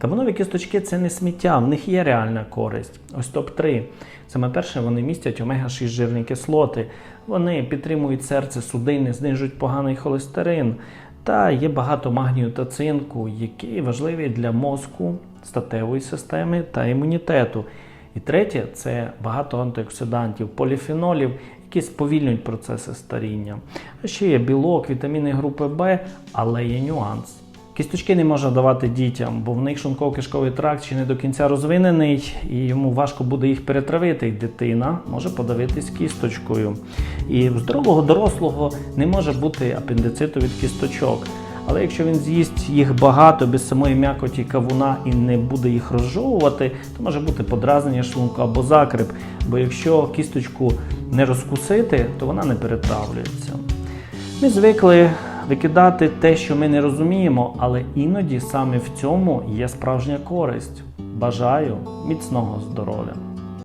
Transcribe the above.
Кабанові кісточки це не сміття, в них є реальна користь. Ось топ-3. Саме перше, вони містять омега-6 жирні кислоти. Вони підтримують серце, судини, знижують поганий холестерин. Та є багато магнію та цинку, які важливі для мозку, статевої системи та імунітету. І третє це багато антиоксидантів, поліфенолів, які сповільнюють процеси старіння. А ще є білок, вітаміни групи Б, але є нюанс. Кісточки не можна давати дітям, бо в них шлунково-кишковий тракт ще не до кінця розвинений, і йому важко буде їх перетравити. І дитина може подавитись кісточкою. І в здорового дорослого не може бути апендициту від кісточок. Але якщо він з'їсть їх багато без самої м'якоті кавуна і не буде їх розжовувати, то може бути подразнення шлунку або закрип. Бо якщо кісточку не розкусити, то вона не перетравлюється. Ми звикли викидати те, що ми не розуміємо, але іноді саме в цьому є справжня користь. Бажаю міцного здоров'я!